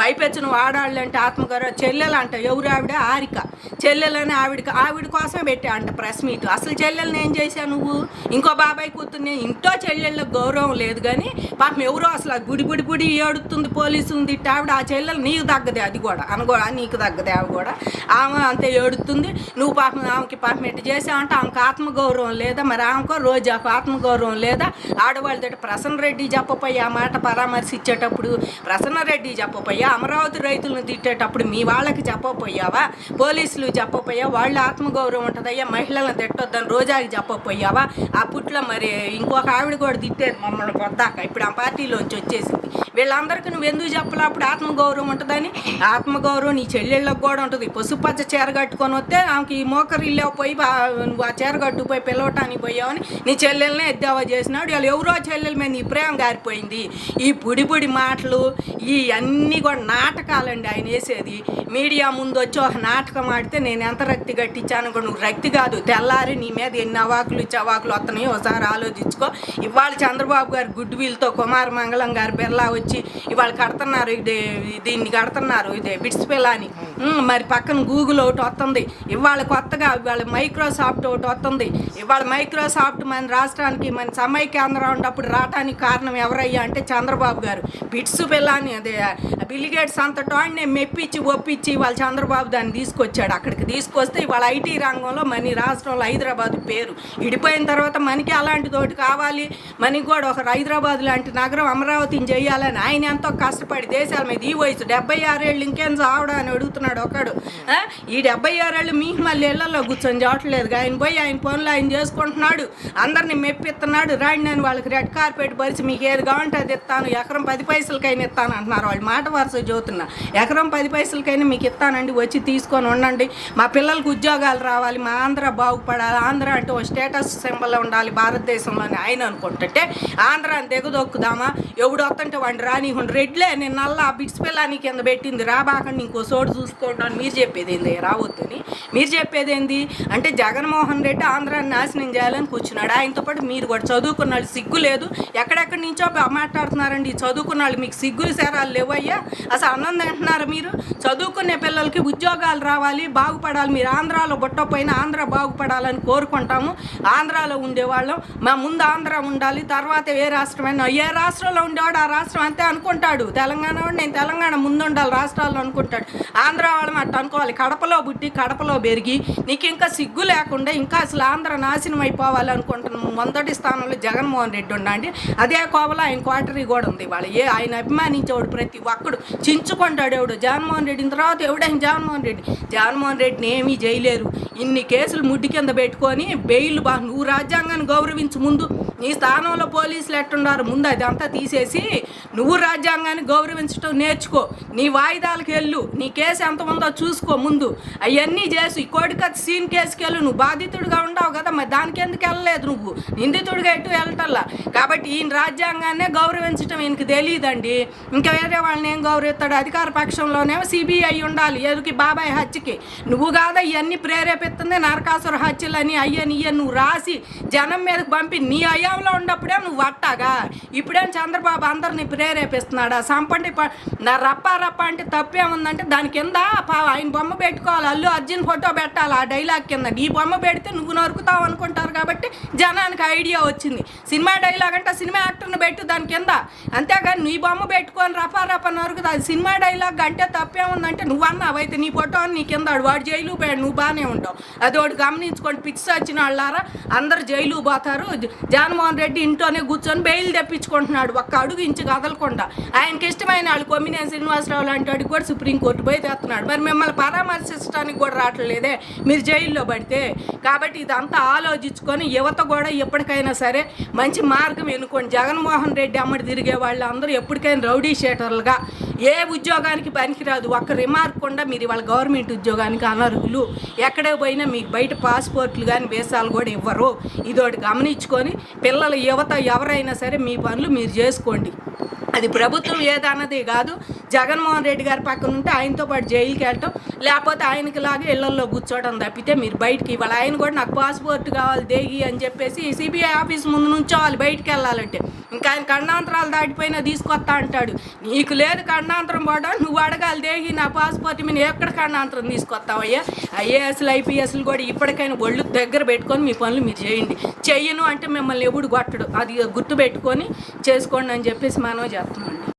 పైపెచ్చిన వాడాళ్ళు అంటే ఆత్మగౌరవ చెల్లెలు అంట ఎవరు ఆవిడ? ఆరిక. చెల్లెలని ఆవిడకి ఆవిడ కోసమే పెట్టా అంట ప్రెస్ మీట్. అసలు చెల్లెల్ని ఏం చేశావు నువ్వు? ఇంకో బాబాయ్ కూతుర్ని ఇంట్లో చెల్లెళ్ళకి గౌరవం లేదు కానీ పాపం ఎవరో అసలు గుడి బుడి బుడి ఏడుతుంది పోలీసులు తిట్టి ఆవిడ ఆ చెల్లెలు నీకు తగ్గదే అది కూడా. అనుకో నీకు తగ్గదే ఆవి కూడా. ఆమె అంతే ఏడుతుంది. నువ్వు పాపం ఆమెకి పాపం ఎట్టు చేసావంటే ఆమెకు ఆత్మగౌరవం లేదా? మరి ఆమెకో రోజాకు ఆత్మగౌరవం లేదా? ఆడవాళ్ళతో ప్రసన్న రెడ్డి చెప్పపోయి ఆ మాట పరామర్శించేటప్పుడు ప్రసన్న రెడ్డి చెప్పపోయా అమరావతి రైతులను తిట్టేటప్పుడు మీ వాళ్ళకి చెప్పపోయావా పోలీసులు చెప్పపోయా వాళ్ళ ఆత్మగౌరవం ఉంటుందయ్యా మహిళలను తిట్టొద్దని రోజాకి చెప్పపోయావా అప్పట్లో మరి ఇంకొక ఆవిడ కూడా తిట్టేది మమ్మల్ని పొద్దాక ఇప్పుడు ఆ పార్టీలోంచి వచ్చేసింది. వీళ్ళందరికీ నువ్వు ఎందుకు చెప్పలే? అప్పుడు ఆత్మగౌరవం ఉంటుందని. ఆత్మగౌరవం నీ చెల్లెళ్ళకి కూడా ఉంటుంది. పసుపచ్చ చీర కట్టుకొని వస్తే ఆమెకి ఈ మోకరిల్లు పోయి నువ్వు ఆ చీర కట్టుకుపోయి పిలవటానికి పోయావని నీ చెల్లెల్నే ఎద్దావా చేసినాడు. వాళ్ళు ఎవరో చెల్లెల మీద నీ ప్రేమ గారిపోయింది. ఈ బుడి బుడి మాటలు ఈ అన్నీ కూడా నాటకాలండి ఆయన వేసేది. మీడియా ముందు వచ్చి ఒక నాటకం ఆడితే నేను ఎంత రక్తి కట్టించాను కూడా నువ్వు రక్తి కాదు. తెల్లారి నీ మీద ఎన్ని అవాకులు చవాకులు వస్తున్నాయో ఒకసారి ఆలోచించుకో. ఇవాళ చంద్రబాబు గారు గుడ్ విల్తో కుమార్ మంగళం గారు బిర్లా వచ్చి ఇవాళ కడుతున్నారు ఇది దీన్ని కడుతున్నారు ఇది బిట్స్ పిల్లని మరి పక్కన గూగుల్ ఒకటి వస్తుంది. ఇవాళ కొత్తగా ఇవాళ మైక్రోసాఫ్ట్ ఒకటి వస్తుంది. ఇవాళ మైక్రోసాఫ్ట్ మన రాష్ట్రానికి మన సమైక్యాంధ్ర ఉన్నప్పుడు రావడానికి కారణం ఎవరయ్యా అంటే చంద్రబాబు గారు. బిట్స్ పిల్లని అదే బిలిగేట్స్ అంత టాన్ని మెప్పించి ఒప్పించి వాళ్ళ చంద్రబాబు దాన్ని తీసుకొచ్చాడు. అక్కడికి తీసుకొస్తే ఇవాళ ఐటీ రంగంలో మన రాష్ట్రంలో హైదరాబాద్ పేరు. విడిపోయిన తర్వాత మనకి అలాంటి తోటి కావాలి. మనకి కూడా ఒక హైదరాబాద్ లాంటి నగరం అమరావతిని చేయాలని ఆయన ఎంతో కష్టపడి దేశాల మీద ఈ వయసు డెబ్బై ఆరేళ్ళు ఇంకేం చావడా అని అడుగుతున్నాడు ఒకడు. ఈ డెబ్బై ఆరేళ్ళు మీ మళ్ళీ ఇళ్ళలో కూర్చొని చావట్లేదు ఆయన పోయి ఆయన పనులు ఆయన చేసుకుంటున్నాడు. అందరిని మెప్పిస్తున్నాడు. రాండి నేను వాళ్ళకి రెడ్ కార్పెట్ పరిచి మీకు ఏది కావాలంటే అది ఇస్తాను. ఎకరం పది పైసలకైనా ఇస్తాను అంటున్నారు వాళ్ళు. మాట వరుస చదువుతున్నా. ఎకరం పది పైసలకైనా మీకు ఇస్తానండి. వచ్చి తీసుకొని ఉండండి. మా పిల్లలకు ఉద్యోగాలు రావాలి. మా ఆంధ్ర బాగుపడాలి. ఆంధ్ర అంటే ఒక స్టేటస్ సింబల్ ఉండాలి. భారతదేశంలోనే. ఆయన అనుకుంటుంటే ఆంధ్రాన్ని దిగదొక్కుదామా? ఎవడు వస్తుంటే వాడిని రానివ్వండి. రెడ్లే నేను నల్ల బిడ్స్ పిల్లని కింద పెట్టింది. రాబాకండి ఇంకో చోటు చూసుకోవడం అని మీరు చెప్పేది ఏంది? రావద్దని మీరు చెప్పేది ఏంది? అంటే జగన్మోహన్ రెడ్డి ఆంధ్రాన్ని నాశనం చేయాలని కూర్చున్నాడు. ఆయనతో పాటు మీరు కూడా చదువుకున్న వాళ్ళు సిగ్గు లేదు. ఎక్కడెక్కడి నుంచో మాట్లాడుతున్నారండి. చదువుకున్న వాళ్ళు మీకు సిగ్గులు సేరాలు లేవయ్యా? అసలు అన్నం తింటున్నారు మీరు? చదువుకునే పిల్లలకి ఉద్యోగాలు రావాలి బాగుపడాలి. మీరు ఆంధ్రాలో బుట్టపోయిన ఆంధ్ర బాగుపడాలని కోరుకుంటాము. ఆంధ్రాలో ఉండేవాళ్ళం. మా ముందు ఆంధ్ర ఉండాలి తర్వాత ఏ రాష్ట్రమైనా ఏ రాష్ట్రంలో ఉండేవాడు ఆ రాష్ట్రం అంతే అనుకుంటాడు. తెలంగాణ వాడు నేను తెలంగాణ ముందుండాలి రాష్ట్రాల్లో అనుకుంటాడు. ఆంధ్ర వాళ్ళం అట్ట అనుకోవాలి. కడపలో పుట్టి కడపలో పెరిగి నీకు ఇంకా సిగ్గు లేకుండా ఇంకా అసలు ఆంధ్ర నాశనం అయిపోవాలి అనుకుంటున్నాం మొదటి స్థానంలో జగన్మోహన్ రెడ్డి ఉండండి. అదే కోవలో ఆయన క్వార్టరీ కూడా ఉంది వాళ్ళ ఏ ఆయన అభిమానించేవాడు ప్రతి ఒక్కడు. చించుకుంటాడు ఎవడు? జగన్మోహన్ రెడ్డిని తర్వాత ఎవడైనా జగన్మోహన్ రెడ్డి? జగన్మోహన్ రెడ్డిని ఏమీ చేయలేరు. ఇన్ని కేసులు ముడ్డి కింద పెట్టుకొని బెయిల్ బా నువ్వు రాజ్యాంగాన్ని గౌరవించు ముందు నీ స్థానంలో పోలీసులు ఎట్టున్నారు ముందు అదంతా తీసేసి నువ్వు రాజ్యాంగాన్ని గౌరవించడం నేర్చుకో. నీ వాయిదాలకు వెళ్ళు. నీ కేసు ఎంత ఉందో చూసుకో ముందు. అవన్నీ చేసి కోడికత్ సీన్ కేసుకి వెళ్ళు నువ్వు బాధితుడిగా ఉండవు కదా మరి దానికి ఎందుకు వెళ్ళలేదు నువ్వు? నిందితుడిగా ఎటు వెళ్ళటల్లా కాబట్టి ఈయన రాజ్యాంగాన్నే గౌరవించడం ఈయనకి తెలియదండి ఇంకా వేరే వాళ్ళని ఏం గౌరవిస్తాడు? అధికార పక్షంలోనేమో సిబిఐ ఉండాలి. ఎదుకి బాబాయ్ హత్యకి. నువ్వు కాదా ఇవన్నీ ప్రేరేపిస్తుంది? నరకాసుర హత్యలని అయ్యని ఇయ్యని నువ్వు రాసి జనం మీదకి పంపి నీ అయ్యంలో ఉన్నప్పుడే నువ్వు అట్టాగా ఇప్పుడేం చంద్రబాబు అందరిని ప్రేరేపిస్తున్నాడా? సంపండి నా రప్ప రప్ప అంటే తప్పేముందంటే దాని కింద ఆయన బొమ్మ పెట్టుకోవాలి. అల్లు అర్జున్ ఫోటో పెట్టాలి ఆ డైలాగ్ కింద. నీ బొమ్మ పెడితే నువ్వు నరుకుతావు అనుకుంటారు కాబట్టి జనానికి ఐడియా వచ్చింది. సినిమా డైలాగ్ అంటే సినిమా యాక్టర్ని పెట్టు దాని కింద అంతేగాని నీ బొమ్మ పెట్టుకొని రఫా రఫా నరుకుతా అది సినిమా డైలాగ్ అంటే తప్పేముందంటే నువ్వు అన్నావు అయితే నీ ఫోటో నీ కింద వాడు జైలు పోయాడు నువ్వు బాగానే ఉంటావు అది ఒకటి గమనించుకోండి. పిక్స్ వచ్చిన వాళ్ళారా? అందరు జైలు పోతారు. జ- జగన్మోహన్ రెడ్డి ఇంట్లోనే కూర్చొని బెయిల్ తెప్పించుకుంటున్నాడు. ఒక్క అడుగు ఇంచు కదలకుండా. ఆయనకి ఇష్టమైన వాళ్ళు కొమ్మినేని శ్రీనివాసరావు లాంటి వాడికి కూడా సుప్రీంకోర్టు పోయి తెస్తున్నాడు మరి మిమ్మల్ని పరామర్శించడానికి కూడా రావట్లేదే? మీరు జైల్లో పడితే. కాబట్టి ఇదంతా ఆలోచించుకొని యువత కూడా ఎప్పటికైనా సరే మంచి మార్గం ఎన్నుకోండి. జగన్మోహన్ రెడ్డి అమ్మడి తిరిగే వాళ్ళందరూ ఎప్పటికైనా రౌడీ షేటర్లుగా ఏ ఉద్యోగానికి పనికిరాదు. ఒక్క రిమార్క్ కూడా మీరు ఇవాళ గవర్నమెంట్ ఉద్యోగానికి అనర్హులు ఎక్కడ పోయినా మీకు బయట పాస్పోర్ట్లు కానీ వీసాలు కూడా ఇవ్వరు. ఇదోటి గమనించుకొని పిల్లల యువత ఎవరైనా సరే మీ పనులు మీరు చేసుకోండి. అది ప్రభుత్వం ఏదన్నది కాదు. జగన్మోహన్ రెడ్డి గారి పక్కన ఉంటే ఆయనతో పాటు జైలుకి వెళ్ళటం లేకపోతే ఆయనకి లాగా ఇళ్ళలో కూర్చోవడం తప్పితే మీరు బయటికి ఇవ్వాలి. ఆయన కూడా నాకు పాస్పోర్ట్ కావాలి దేగి అని చెప్పేసి సిబిఐ ఆఫీస్ ముందు నుంచోవాలి బయటికి వెళ్ళాలంటే. ఇంకా ఆయన ఖండాంతరాలు దాటిపోయినా తీసుకొస్తా అంటాడు. నీకు లేదు ఖండాంతరం కూడా నువ్వు అడగాలి దేగి నా పాస్పోర్ట్ మీద ఎక్కడ ఖండాంతరం తీసుకొస్తావయ్యా? ఐఏఎస్లు ఐపీఎస్లు కూడా ఇప్పటికైనా ఒళ్ళు దగ్గర పెట్టుకొని మీ పనులు మీరు చేయండి. చెయ్యను అంటే మిమ్మల్ని ఎప్పుడు కొట్టడు. అది గుర్తు పెట్టుకొని చేసుకోండి అని చెప్పేసి మనం చేస్తున్నాం